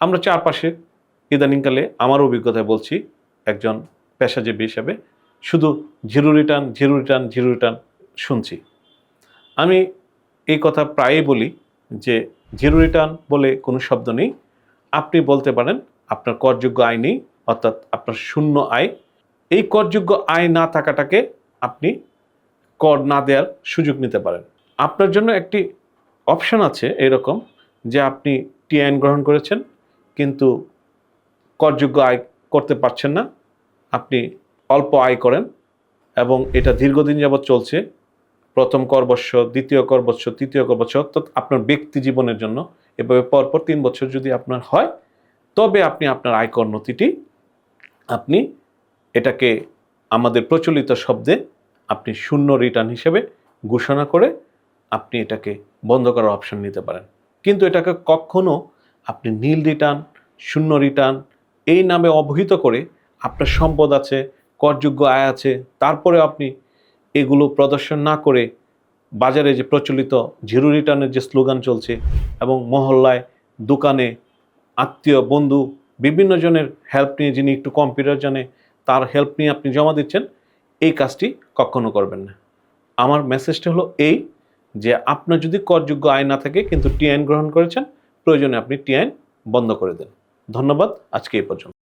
আমরা চারপাশে ইদানিংকালে আমার অভিজ্ঞতায় বলছি, একজন পেশাজীবী হিসাবে শুধু zero return zero return zero return শুনছি। আমি এই কথা প্রায়ই বলি যে জিরো রিটার্ন বলে কোনো শব্দ নেই। আপনি বলতে পারেন, আপনার করযোগ্য আয় নেই, অর্থাৎ আপনার শূন্য আয়। এই করযোগ্য আয় না থাকাটাকে আপনি কর না দেওয়ার সুযোগ নিতে পারেন। আপনার জন্য একটি অপশন আছে এরকম যে আপনি টিআইন গ্রহণ করেছেন কিন্তু করযোগ্য আয় করতে পারছেন না। আপনি অল্প আয় করেন এবং এটা দীর্ঘদিন যাবৎ চলছে। প্রথম করবর্ষ দ্বিতীয় করবর্ষ তৃতীয় করবর্ষ অর্থাৎ আপনার ব্যক্তি জীবনের জন্য এভাবে পরপর তিন বছর যদি আপনার হয়, তবে আপনি আপনার আয়কর নথিটি আপনি এটাকে আমাদের প্রচলিত শব্দে আপনি শূন্য রিটার্ন হিসেবে ঘোষণা করে আপনি এটাকে বন্ধ করার অপশন নিতে পারেন। কিন্তু এটাকে কখনো আপনি নীল রিটার্ন শূন্য রিটার্ন এই নামে অবহিত করে আপনার সম্পদ আছে, করযোগ্য আয় আছে, তারপরে আপনি এগুলো প্রদর্শন না করে বাজারে যে প্রচলিত জিরো রিটার্নের যে স্লোগান চলছে এবং মহল্লায় দোকানে আত্মীয়, বন্ধু, বিভিন্ন জনের হেল্প নিয়ে যিনি একটু কম্পিউটার জানে, তার হেল্প নিয়ে আপনি জমা দিচ্ছেন, এই কাজটি কখনো করবেন না। আমার মেসেজটা হলো এই যে আপনার যদি করযোগ্য আয় না থাকে কিন্তু টিআইন গ্রহণ করেছেন, প্রয়োজনে আপনি টিআইন বন্ধ করে দেন। ধন্যবাদ আজকে এই পর্যন্ত।